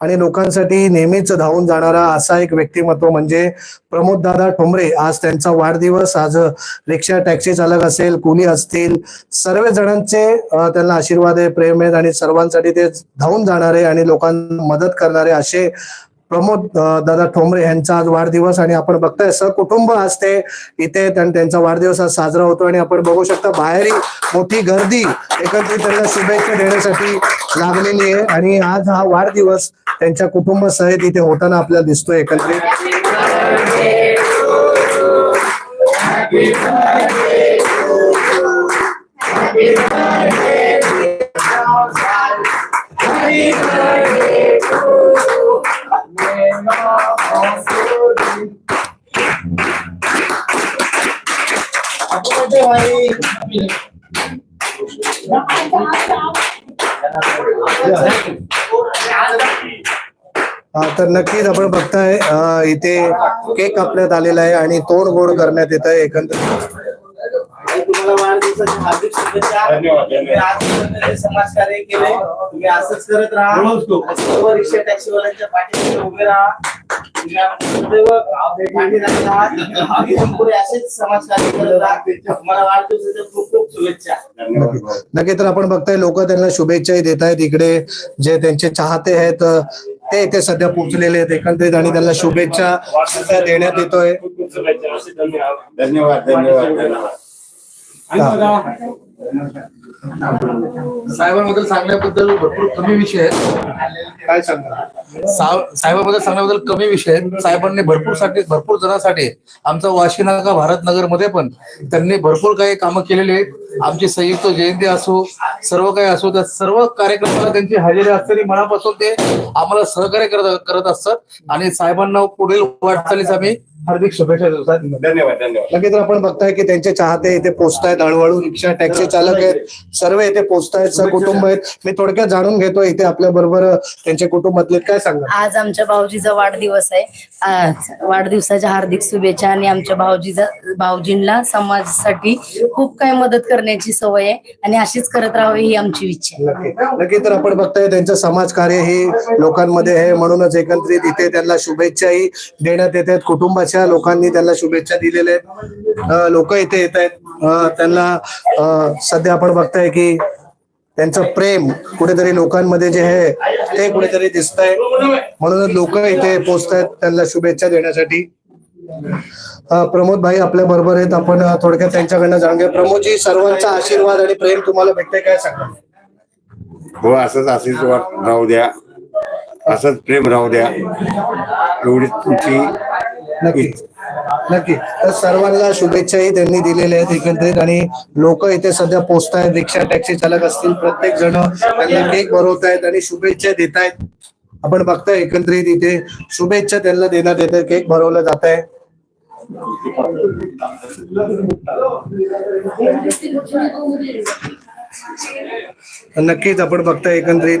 आणि लोकांसाठी नेहमीच धावून जाणारा असा एक व्यक्तिमत्व म्हणजे प्रमोददादा ठोंबरे आज त्यांचा वाढदिवस आज रिक्षा टॅक्सी चालक असेल कुली असतील सर्व जणांचे त्यांना आशीर्वाद आहे प्रेम आहेत आणि सर्वांसाठी ते धावून जाणारे आणि लोकांना मदत करणारे असे प्रमोद दादा ठोंबरे यांचा आज वाढदिवस आणि आपण बघताय सहकुटुंब आज ते इथे त्यांचा वाढदिवस आज साजरा होतो आणि आपण बघू शकता बाहेरही मोठी गर्दी एकत्रित त्यांना शुभेच्छा देण्यासाठी लागलेली आहे. आणि आज हा वाढदिवस त्यांच्या कुटुंबसहित इथे होताना आपल्याला दिसतोय एकत्रित तर नक्कीच आपण बघताय इथे केक कापण्यात आलेला आहे आणि तोड गोड करण्यात येत आहे एकंदरीत. तुम्हाला वाढदिवसाच्या हार्दिक शुभेच्छा. धन्यवाद, तुम्ही आजपर्यंत जे समाजकार्य केले. तुम्ही असंच करत राहा. सर्व रिक्षा टॅक्सीवाल्यांच्या पाठीशी उभे राहा. नक्की तर आपण बघताय लोक त्यांना शुभेच्छाही देत आहेत इकडे. जे त्यांचे चाहते आहेत ते इथे सध्या पोहोचलेले आहेत एकंदरीत आणि त्यांना शुभेच्छा देण्यात येतोय. धन्यवाद धन्यवाद धन्यवाद. I 到的 साहेबांबद्दल सांगण्याबद्दल भरपूर कमी विषय आहेत. काय सांगा साहेबांबद्दल सांगण्याबद्दल कमी विषय आहेत. साहेबांनी भरपूरसाठी भरपूर जणांसाठी आमचा वाशी नाका भारत नगरमध्ये पण त्यांनी भरपूर काही कामं केलेली आहेत. आमची संयुक्त जयंती असो सर्व काही असो त्या सर्व कार्यक्रमाला त्यांची हजेरी असताना मनापासून ते आम्हाला सहकार्य करत करत असतात. आणि साहेबांना पुढील वाटचालीस आम्ही हार्दिक शुभेच्छा देतात धन्यवाद धन्यवाद. तर आपण बघताय की त्यांचे चाहते इथे पोहोचतायत हळूहळू रिक्षा टॅक्सी चालक आहेत. सर्व इथे पोहोचतायत सहकुटुंब आहेत. मी थोडक्यात जाणून घेतो इथे आपल्या बरोबर त्यांच्या कुटुंबातले काय सांगा? आज आमच्या भाऊजीचा वाढदिवस आहे. आज वाढदिवसाच्या हार्दिक शुभेच्छा आणि आमच्या भाऊजीचा भाऊजींना समाजासाठी खूप काही मदत करण्याची सवय आहे आणि अशीच करत राहावी ही आमची इच्छा आहे. नक्की. नक्की तर आपण बघताय त्यांचं समाजकार्य हे लोकांमध्ये आहे. म्हणूनच एकत्रित इथे त्यांना शुभेच्छाही देण्यात येत आहेत. कुटुंबाच्या लोकांनी त्यांना शुभेच्छा दिलेल्या आहेत. लोक इथे येत आहेत. त्यांना सध्या आपण बघताय की त्यांचं प्रेम कुठेतरी लोकांमध्ये जे आहे ते कुठेतरी दिसतंय. म्हणूनच लोक इथे पोहोचतायत त्यांना शुभेच्छा देण्यासाठी. प्रमोद भाई आपल्या बरोबर आहेत. आपण थोडक्यात त्यांच्याकडनं जाणून घ्या प्रमोदजी सर्वांचा आशीर्वाद आणि प्रेम तुम्हाला भेटते काय सांगा? हो असंच आशीर्वाद राहू द्या. असंच प्रेम राहू द्या. एवढीच तुमची नक्की. तर सर्वांना शुभेच्छाही त्यांनी दिलेल्या आहेत एकत्रित आणि लोक इथे सध्या पोहोचतायत रिक्षा टॅक्सी चालक असतील प्रत्येक जण त्यांना केक भरवत आहेत आणि शुभेच्छा देत आहेत आपण बघताय एकत्रित इथे शुभेच्छा त्यांना देण्यात येत केक भरवलं जात आहे नक्कीच आपण बघताय एकंदरीत.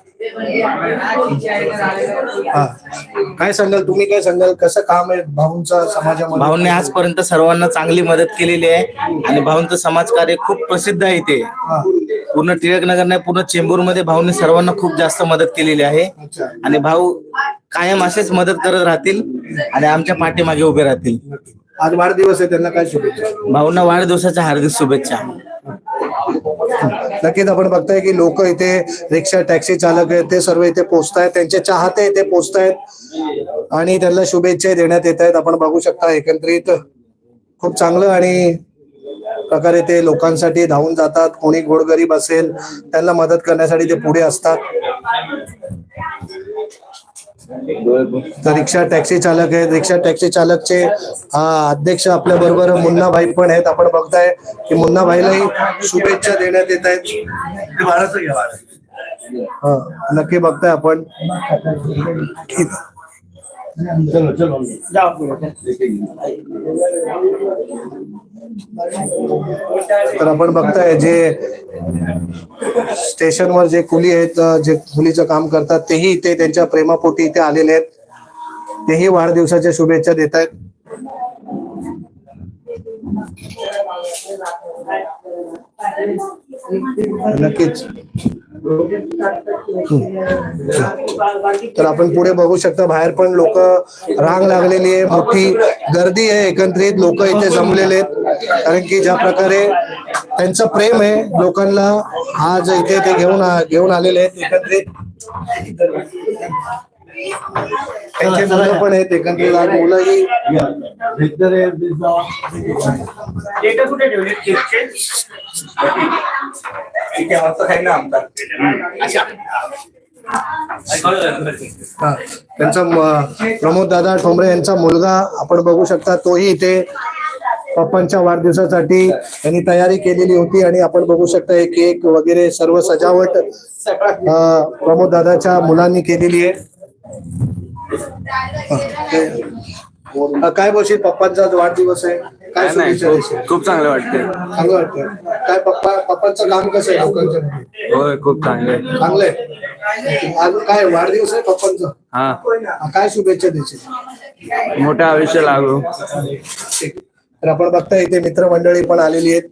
हा. काय सांगाल? तुम्ही काय सांगाल? कसं काम आहे भाऊंचं समाजामध्ये? भाऊंनी आजपर्यंत सर्वांना चांगली मदत केलेली आहे आणि भाऊंचं समाजकार्य खूप प्रसिद्ध आहे हा, पूर्ण टिळक नगर नाही पूर्ण चेंबूरमध्ये भाऊंनी सर्वांना खूप जास्त मदत केलेली आहे. अच्छा. आणि भाऊ कायम असेच मदत करत राहतील आणि आमच्या पाठीमागे उभे राहतील. आज वाढदिवस आहे त्यांना काय शुभेच्छा? भाऊंना वाढदिवसाच्या हार्दिक शुभेच्छा. नक्कीच आपण बघताय की लोक इथे रिक्षा टॅक्सी चालक आहेत ते सर्व इथे पोहोचतायत त्यांचे चाहते इथे पोहोचतायत आणि त्यांना शुभेच्छा देण्यात येत आहेत आपण बघू शकता एकत्रित खूप चांगलं आणि प्रकारे ते लोकांसाठी धावून जातात. कोणी गोडगरीब असेल त्यांना मदत करण्यासाठी ते पुढे असतात. तर रिक्षा टॅक्सी चालक आहेत. रिक्षा टॅक्सी चालकचे अध्यक्ष आपल्या बरोबर मुन्नाभाई पण आहेत. आपण बघताय की मुन्नाभाईलाही शुभेच्छा देण्यात येत आहेत. हा, नक्की बघताय आपण. की- तर आपण बघताय जे स्टेशनवर जे कुली आहेत जे कुलीचं काम करतात तेही इथे त्यांच्या प्रेमापोटी इथे आलेले आहेत. तेही वाढदिवसाच्या शुभेच्छा देत आहेत. नक्कीच. तर आपण पुढे बघू शकता बाहेर पण लोक रांग लागलेली आहे मोठी गर्दी आहे एकत्रित लोक इथे जमलेले आहेत. कारण की ज्या प्रकारे त्यांचं प्रेम आहे लोकांना आज इथे ते घेऊन घेऊन आलेले आहेत एकत्रित त्यांचे मुलं पण आहेत एकत्रित लहान मुलंही. कुठे ठेवले? आहे ना आमचा हा. त्यांचा प्रमोद दादा ठोंबरे यांचा मुलगा आपण बघू शकता तोही इथे पप्पांच्या वाढदिवसासाठी त्यांनी तयारी केलेली होती आणि आपण बघू शकता हे केक वगैरे सर्व सजावट प्रमोद दादाच्या मुलांनी केलेली आहे. काय बोलशील पप्पांचा वाढदिवस आहे? काय शुभेच्छा देशील? खूप चांगलं वाटतंय. चांगलं वाटतं काय पप्पा पप्पांचं काम कसं आहे लोकांच्या मध्ये? होय खूप चांगले चांगलंय? आज काय वाढदिवस आहे पप्पांचा? हा. हा, काय शुभेच्छा देशील मोठं आयुष्य लागू. ठीक. तर आपण बघता इथे मित्रमंडळी पण आलेली आहेत.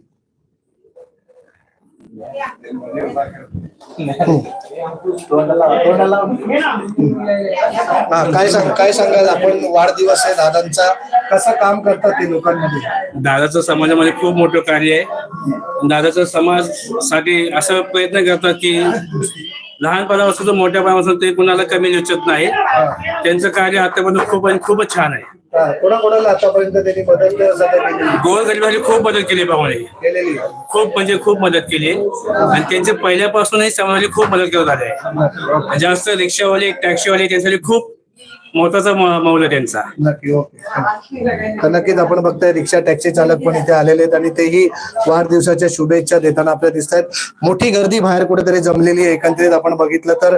हा काय सांग काय सांगाल आपण? वाढदिवस आहे दादांचा. कसं काम करतात ते लोकांमध्ये? दादाचं समाजामध्ये खूप मोठं कार्य आहे. दादाचं समाजसाठी असं प्रयत्न करतात की लहानपणापासून तर मोठ्यापणापासून ते कुणाला कमी निश्चित नाही. त्यांचं कार्य आतापर्यंत खूप आणि खूपच छान आहे. कोणाकोणाला आतापर्यंत त्यांनी मदत सध्या खूप मदत केली केलेली. आहे? खूप म्हणजे खूप मदत केली. आणि त्यांचे पहिल्यापासूनही समाजाची खूप मदत करत आले. आहे जास्त रिक्षावाले टॅक्सीवाले त्यांच्यासाठी खूप महत्त्वाचा म- मौल आहे त्यांचा. नक्की ओके. तर नक्कीच आपण बघताय रिक्षा टॅक्सी चालक पण इथे आलेले आहेत आणि तेही वाढदिवसाच्या शुभेच्छा देताना आपल्याला दिसत आहेत मोठी गर्दी बाहेर कुठेतरी जमलेली आहे. एकंदरीत आपण बघितलं तर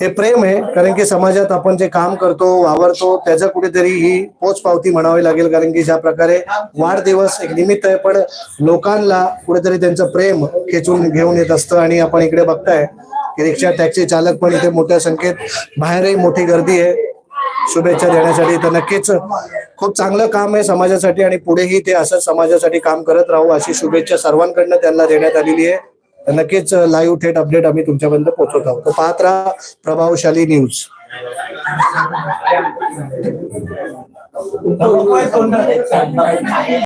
हे प्रेम आहे कारण की समाजात आपण जे काम करतो वावरतो त्याचं कुठेतरी ही पोचपावती म्हणावी लागेल कारण की ज्या प्रकारे वाढदिवस एक निमित्त आहे पण लोकांना कुठेतरी त्यांचं प्रेम खेचून घेऊन येत असतं. आणि आपण इकडे बघताय की रिक्षा टॅक्सी चालक पण इथे मोठ्या संख्येत बाहेरही मोठी गर्दी आहे. शुभेच्छा देण्यासाठी तर नक्कीच खूप चांगलं काम आहे समाजासाठी आणि पुढेही ते असं समाजासाठी काम करत राहू अशी शुभेच्छा सर्वांकडनं त्यांना देण्यात आलेली आहे. नक्कीच लाईव्ह थेट अपडेट आम्ही तुमच्यापर्यंत पोहोचवत आहोत. तर पाहत राहा प्रभावशाली न्यूज